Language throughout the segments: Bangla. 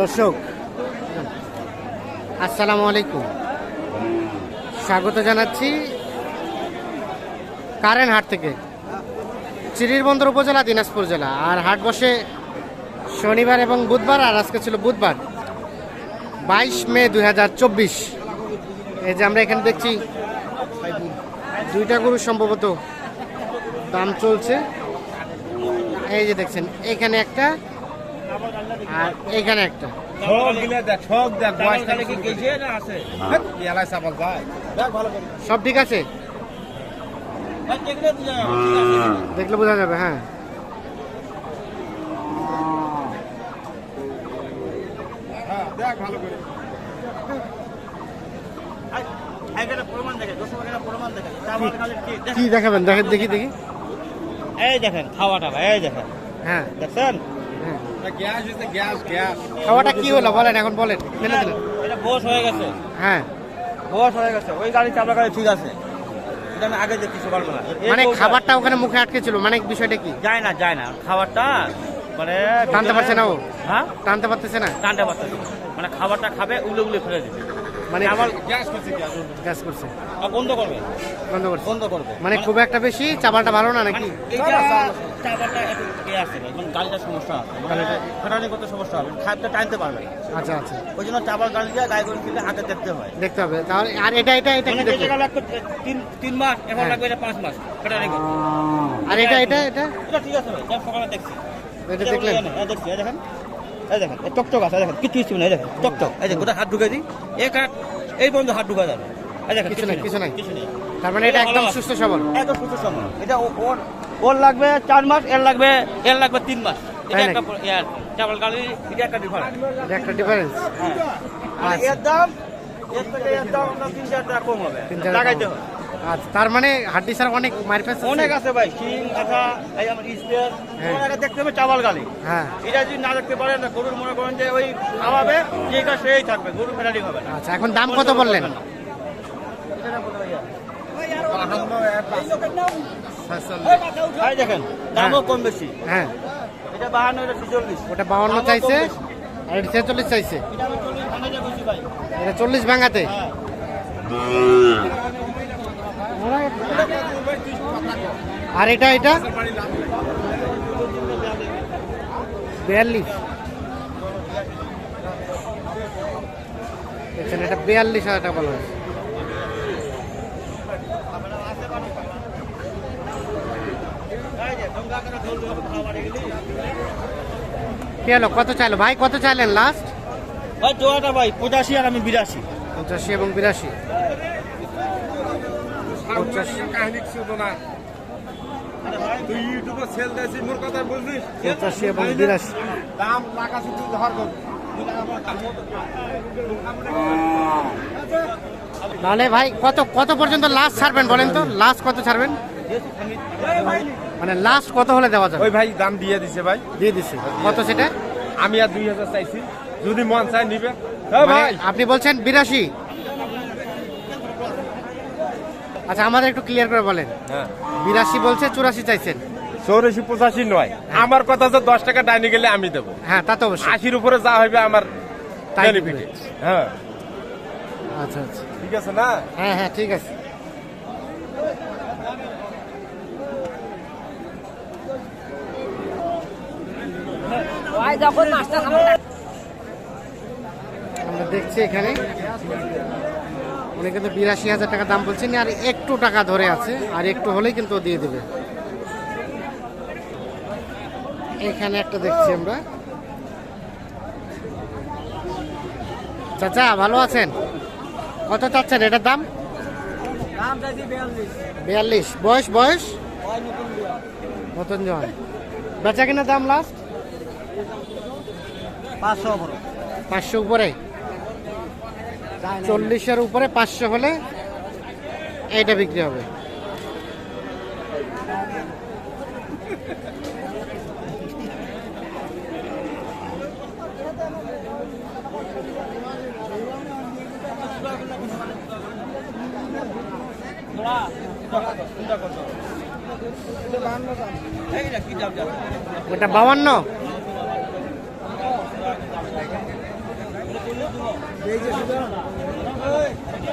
দর্শক, আসসালামু আলাইকুম। স্বাগত জানাচ্ছি কারেন হাট থেকে চিরিরবন্দর উপজেলা, দিনাজপুর জেলা। আর হাট বসে শনিবার এবং বুধবার, আর আজকে ছিল বুধবার, বাইশ মে দু হাজার চব্বিশ। এই যে আমরা এখানে দেখছি, দুইটা গরু সম্ভবত দাম চলছে। এই যে দেখছেন, এখানে একটা আর এখানে একটা। করে। সব ঠিক আছে? দেখলে বোঝা যাবে হ্যাঁ। হ্যাঁ দেখ ভালো করে। প্রমাণ দেখে দশ টাকা প্রমাণ দেখে চাवल খালি কি দেখেন। কি দেখাবেন দেখেন দেখি দেখি। এই দেখেন খাওয়াটা ভাই এই দেখেন। হ্যাঁ। দেখছেন? খাওয়াটা কি হলো? বলেন এখন বলেন। ফেলে দিলেন। এটা বস হয়ে গেছে। হ্যাঁ। বস হয়ে গেছে। ওই গাড়ি চাপড়া গাড়ি ঠিক আছে। এটা আমি আগে দেখছি সকালবেলা মানে খাবারটা ওখানে মুখে আটকে ছিল মানে বিষয়টা কি? যায় না যায় না। খাবারটা মানে টানতে পারছে না ও? হ্যাঁ? টানতে পারতেছে না? টানতে পারতেছে মানে খাবারটা খাবে ফেলে দিবে। মানে আবার গ্যাস করছে গ্যাস। গ্যাস করছে। বন্ধ করবে। বন্ধ করছে। বন্ধ করবে। মানে খুব একটা বেশি? চাপাটা ভালো না নাকি? চাপাটা একটু ইয়ে আছে মানে গাড়িটার সমস্যা আছে। মানে ফেরানি করতে সমস্যা হবে। খাদ্যটা টানতে পারবে আচ্ছা আচ্ছা। ওই জন্য চাপার গাড়ি দিয়ে গাড়ি করে কিনলে আগে দেখতে হয়। দেখতে হবে। তাহলে আর এটা এটা এটা কি মানে তিন তিন মাস এখন হ্যাঁ। লাগবে এটা পাঁচ মাস করতে। আর এটা এটা এটা? এটা ঠিক আছে ভাই সকালে দেখছি। এটা দেখলেন? এই দেখছি দেখেন। এই দেখেন টকটক আছে দেখেন। কিছু কিছু না এই দেখেন। টকটক এই দেখেন গোটা হাত ঢুকে দিই। এক হাত এই পর্যন্ত হাত ঢুকা যাবে। এই দেখেন কিছু নাই, কিছু নাই। কিছু নেই। তার মানে এটা একদম সুস্থ সবল। একদম সুস্থ সময় এটা ওর ওর লাগবে চার মাস এর লাগবে এর লাগবে তিন মাস। এটা একটা? গাড়ি এটা একটা ডিফারেন্স এটা একটা ডিফারেন্স হ্যাঁ। মানে আচ্ছা। এর দাম এর থেকে এর দাম আপনার তিন চার টাকা কম হবে। লাগাইতে আচ্ছা তার মানে হাড্ডি ছাড়া অনেক মার অনেক আছে ভাই শিং আঠা এই আমার স্পেয়ার। হ্যাঁ। দেখতে হবে চাওয়াল গালি হ্যাঁ। এটা যদি না দেখতে পারেন না গরুর মনে করেন যে ওই খাওয়াবে যেটা সেই থাকবে গরু ফেরালি হবে আচ্ছা এখন দাম কত বললেন? ভাই দেখেন দামও কম বেশি। হ্যাঁ। এটা বাহান্ন এটা ছিচল্লিশ। ওটা চাইছে আর এটা ছেচল্লিশ চাইছে। এটা চল্লিশ ভাঙাতে। হ্যাঁ আর এটা এটা? বিয়াল্লিশ। দেখছেন এটা বিয়াল্লিশ হাজার টাকা বলা হয়েছে এই যে কত চাইলো? ভাই কত চাইলেন লাস্ট ভাই জোয়াটা ভাই পঁচাশি আর আমি বিরাশি। পঁচাশি এবং বিরাশি। পঁচাশি। এবং বিরাশি। দাম টাকা শুধু ধর কর তাহলে ভাই কত কত পর্যন্ত লাস্ট ছাড়বেন বলেন তো? লাস্ট কত ছাড়বেন? মানে লাস্ট কত হলে দেওয়া যাবে? ওই ভাই দাম দিয়ে দিছে ভাই। দিয়ে দিছি। কত সেটা? আমি আর দুই হাজার চাইছি। যদি মন চাই নিবে। হ্যাঁ মানে ভাই। আপনি বলছেন বিরাশি। আচ্ছা আমাদের একটু ক্লিয়ার করে বলেন। হ্যাঁ। বিরাশি বলছে চুরাশি চাইছেন। চৌরাশি পঁচাশি নয়। আমার কথা যে দশ টাকা ডাইনি গেলে আমি দেবো। হ্যাঁ তা তো অবশ্যই। আশির উপরে যা হবে আমার হ্যাঁ। আচ্ছা আচ্ছা। ঠিক আছে না? হ্যাঁ হ্যাঁ ঠিক আছে। আমরা দেখছি এখানে। উনি কিন্তু বিরাশি হাজার টাকা দাম বলছেন আর একটু টাকা ধরে আছে আর একটু হলেই কিন্তু ও দিয়ে দেবে। এখানে একটা দেখছি আমরা। চাচা ভালো আছেন? কত চাচ্ছেন? এটার দাম? বিয়াল্লিশ। বয়স বয়স? নতুন জন। বেচা কিনা দাম লাস্ট পাঁচশো বড় পাঁচশো উপরে? চল্লিশের উপরে পাঁচশো হলে এইটা বিক্রি হবে। ওটা বাউান্ন?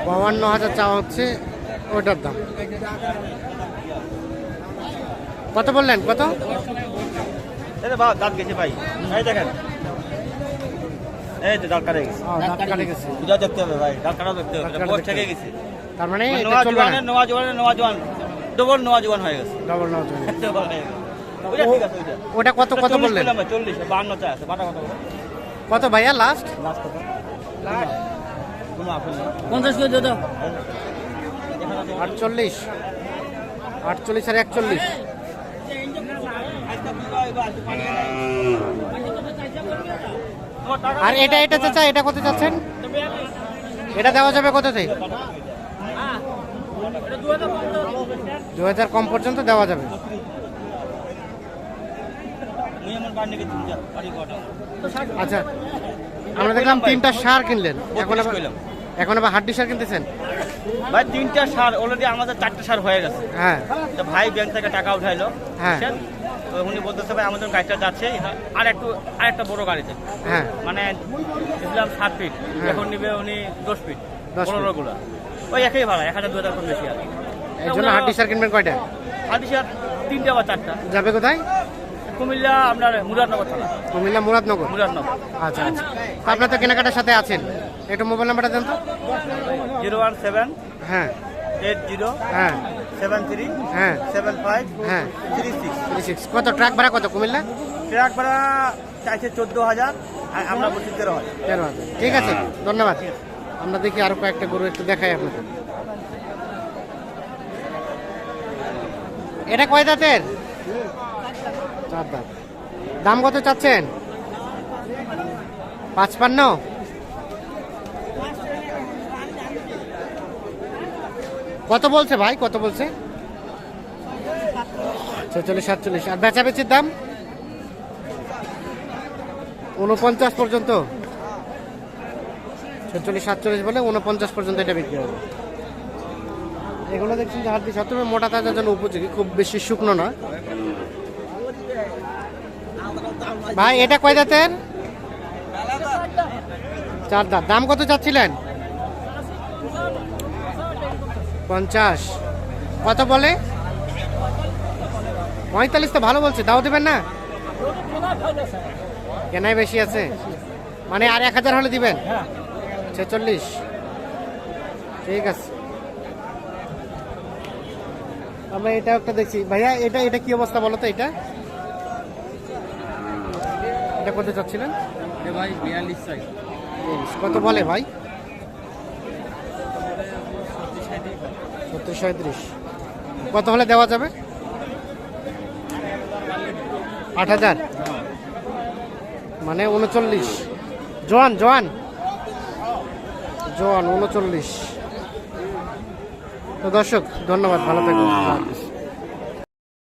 বাউান্ন হাজার চাওয়া হচ্ছে ওটার দাম। কত বললেন? কত? দাঁত গেছে ভাই। এই দেখেন। এই তো দাঁত কাটে গেছে। দাঁত কাটে গেছে। বুঝা দেখতে হবে ভাই দাঁত কাটা দেখতে হবে। থেকে গেছে। তার মানে নোয়া চলবে না। জোয়ানের নোয়া জোয়ানের নোয়া জোয়ান। ডবল নোয়া জোয়ান হয়ে গেছে। ডবল নাও চলবে না। ডবল হয়ে গেছে। ওইটা ঠিক আছে ওইটা। ওটা কত কত বললেন? বললাম ভাই, চল্লিশ বাহান্ন চা আছে বাটা কত কত ভাইয়া লাস্ট লাস্ট কত? পঞ্চাশ করে দিয়ে দাও। আটচল্লিশ। আটচল্লিশ আর একচল্লিশ। আর এটা এটা চাচা, এটা কত চাচ্ছেন? এটা দেওয়া যাবে কততে? দু হাজার কম পর্যন্ত দেওয়া যাবে। আচ্ছা। আমরা দেখলাম তিনটা সার কিনলেন। এখন আবার এখন আবার হাড্ডি সার কিনতেছেন? ভাই তিনটা সার অলরেডি আমাদের চারটে সার হয়ে গেছে। হ্যাঁ। তো ভাই ব্যাংক থেকে টাকা উঠাইলো হ্যাঁ। তো উনি বলতেছে ভাই আমাদের গাড়িটা যাচ্ছে আর একটু আর একটা বড় গাড়িতে। হ্যাঁ। মানে দিলাম সাত ফিট হ্যাঁ। এখন নিবে উনি দশ ফিট পনেরো গুলো ওই একই ভাড়া এক হাজার দু হাজার কম বেশি আর এই জন্য হাড্ডি সার কিনবেন কয়টা? হাতি সার তিনটা বা চারটা। যাবে কোথায়? কুমিল্লা আপনার মুরাদনগর থানা। কুমিল্লা মুরাদনগর? মুরাদনগর। আচ্ছা আচ্ছা। আপনার তো কেনাকাটার সাথে আছেন। একটু মোবাইল নাম্বারটা দেন তো। জিরো ওয়ান সেভেন হ্যাঁ। এইট জিরো হ্যাঁ। সেভেন থ্রি হ্যাঁ। সেভেন ফাইভ হ্যাঁ। Three six. Three six. কত ট্রাক ভাড়া কত কুমিল্লা? ট্রাক ভাড়া চাইছে চোদ্দ হাজার আর আমরা বলছি তেরো হাজার। তেরো হাজার। ঠিক আছে ধন্যবাদ। আমরা দেখি আরও কয়েকটা গরু একটু দেখাই আপনাদের। এটা কয় দাঁতের? চার দাঁত দাম কত চাচ্ছেন? পাঁচপান্ন? কত বলছে ভাই? কত বলছে? ছেচল্লিশ, সাতচল্লিশ। আর বেচাবেচির দাম? উনপঞ্চাশ পর্যন্ত। ছেচল্লিশ, সাতচল্লিশ বলে উনপঞ্চাশ পর্যন্ত এটা বিক্রি হবে। এগুলো দেখছেন যে হাড্ডি সবসময় মোটা তাজার জন্য উপযোগী, খুব বেশি শুকনো না। ভাই, এটা কয় দাঁতের? চার দাঁত। দাম কত চাচ্ছিলেন? পঞ্চাশ। কত বলে? পঁয়তাল্লিশ তো ভালো বলছে, দাও দেবেন না? কেনাই বেশি আছে? মানে আর এক হাজার হলে দিবেন? ছেচল্লিশ। ঠিক আছে। আমরা এটা একটা দেখছি। ভাইয়া, এটা এটা কি অবস্থা বলো তো এটা? এটা কত চাচ্ছিলেন? ভাই বিয়াল্লিশ কত বলে ভাই? সত্তর সাঁত্রিশ কত হলে দেওয়া যাবে? আট হাজার? মানে উনচল্লিশ। জোয়ান জোয়ান। জোয়ান উনচল্লিশ। তো দর্শক ধন্যবাদ ভালো থাকুন।